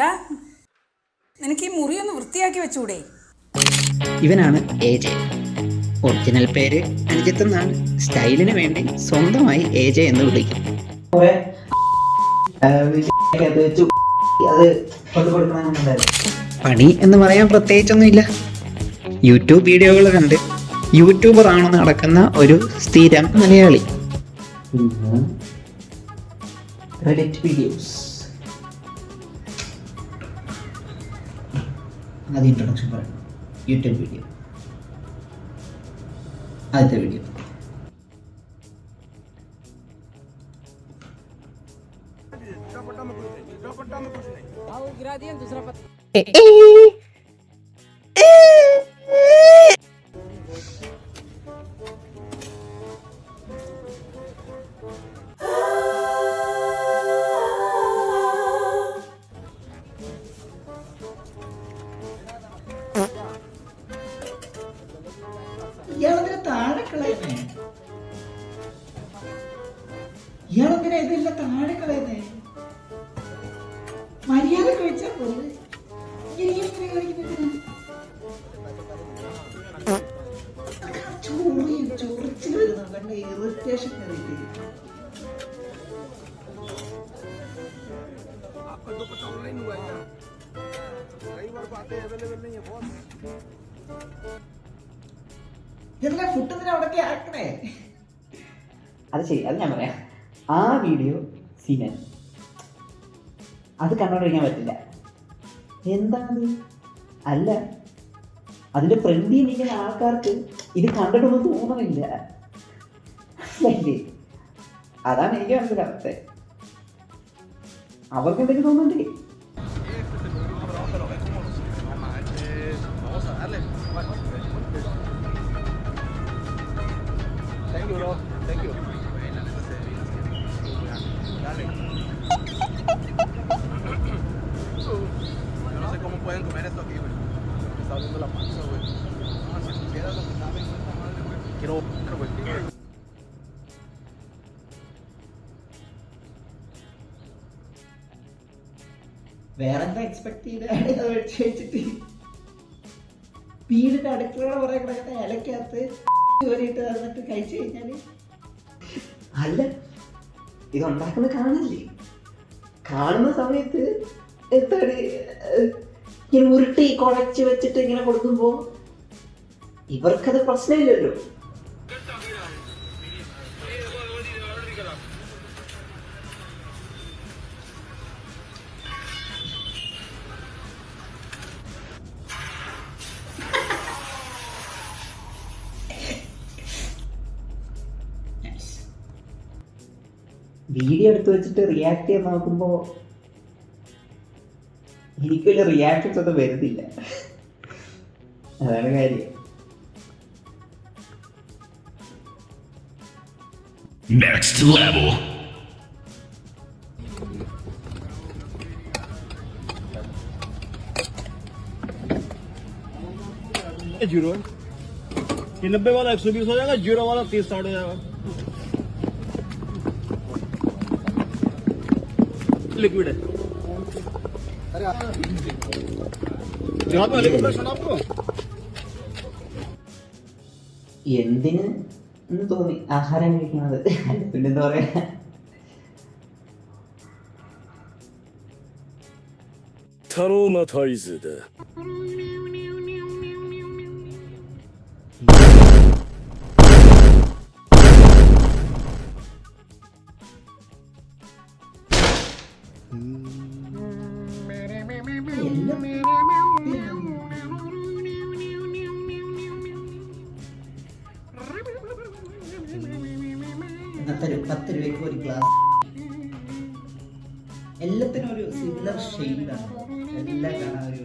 ഡാ നിനക്ക് ഈ മുറി ഒന്ന് വൃത്തിയാക്കി വെച്ചൂടെ? ഇവനാണ് എ ജെ ഒറിജിനൽ പേര് അനുജിത്ത് എന്നാണ്. സ്റ്റൈലിന് വേണ്ടി സ്വന്തമായി എ ജെ എന്ന് വിളിക്കും. പണി എന്ന് പറയാൻ പ്രത്യേകിച്ചൊന്നുമില്ല. യൂട്യൂബ് വീഡിയോകൾ കണ്ട് യൂട്യൂബർ ആണെന്ന് നടക്കുന്ന ഒരു സ്ഥിരം മലയാളി. വീഡിയോസ് അത് ഇൻട്രൊഡക്ഷൻ പറയണം. യൂട്യൂബ് വീഡിയോ ആദ്യത്തെ വീഡിയോ ഇയാളെന്തിനാ താഴെ കളയുന്നേ? ഇയാളെന്തിനാ ഇതെല്ലാം താഴെ കളയുന്നേ? മര്യാദ കഴിച്ചാൽ പോലെ ചൊറിച്ചിൽ വരുന്നു കണ്ട ഇറിറ്റേഷൻ കയറിയിട്ട് അവിടേക്ക് ആക്കണേ? അത് ശരി അത് ഞാൻ പറയാം. ആ വീഡിയോ സീനൻ അത് കണ്ടോണ്ടിരിക്കാൻ പറ്റില്ല. എന്താണത്? അല്ല അതിന്റെ ഫ്രണ്ടിൽ നിൽക്കുന്ന ആൾക്കാർക്ക് ഇത് കണ്ടിട്ടൊന്നും മനസ്സിലായില്ലേ? അതാണ് എനിക്ക് മനസ്സിലാവത്തെ അവർക്ക് എന്തെങ്കിലും തോന്നണ്ടേ Yo no sé cómo pueden comer esto aquí, güey. Me está doliendo la panza, güey. No, si supieras lo que saben, esta madre, güey. Quiero vomitar, güey. വേറെന്താ എക്സ്പെക്ട് ചെയ്ത് മേടിച്ച് വെച്ചിട്ട് വീടിന്റെ അടുക്കളയുടെ പുറകെ കിടക്കുന്ന ഇലക്കകത്ത് ജോലിയിട്ട് തന്നിട്ട് കഴിച്ചു അല്ല ഇതുണ്ടാക്കുന്ന കാണില്ലേ കാണുന്ന സമയത്ത് എത്ര ഇങ്ങനെ ഉരുട്ടി കുഴച്ച് വെച്ചിട്ട് ഇങ്ങനെ കൊടുക്കുമ്പോ ഇവർക്കത് പ്രശ്നമില്ലല്ലോ. വീഡിയോ എടുത്ത് വെച്ചിട്ട് റിയാക്ട് ചെയ്യാൻ നോക്കുമ്പോ എനിക്ക് വലിയ റിയാക്ഷൻസ് ഒന്നും വരുന്നില്ല അതാണ് കാര്യം Next level. जीरो है ये नब्बे वाला एक सौ बीस हो जाएगा जीरो वाला तीस साठ हो जाएगा लिक्विड है जहाँ पे हेलीकॉप्टर सुना आपको എന്തിന് എന്ന് തോന്നി ആഹാരം കഴിക്കുന്നത് പിന്നെന്താ പറയാタローマタイズだ。 ഇന്നത്തെ ഒരു പത്ത് രൂപയ്ക്ക് ഒരു ഗ്ലാസ് എല്ലാത്തിനും ഒരു സിമിലർ ഷെയ്ഡാണ് എല്ലാം കാണാൻ ഒരു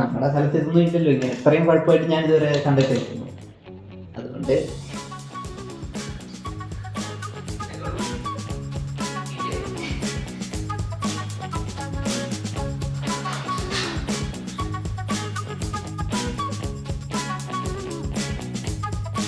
നമ്മുടെ സ്ഥലത്ത് ഇതൊന്നും ഇല്ലല്ലോ. ഇങ്ങനെ ഇത്രയും കുഴപ്പമായിട്ട് ഞാൻ ഇതുവരെ കണ്ടിട്ടില്ല. അതുകൊണ്ട്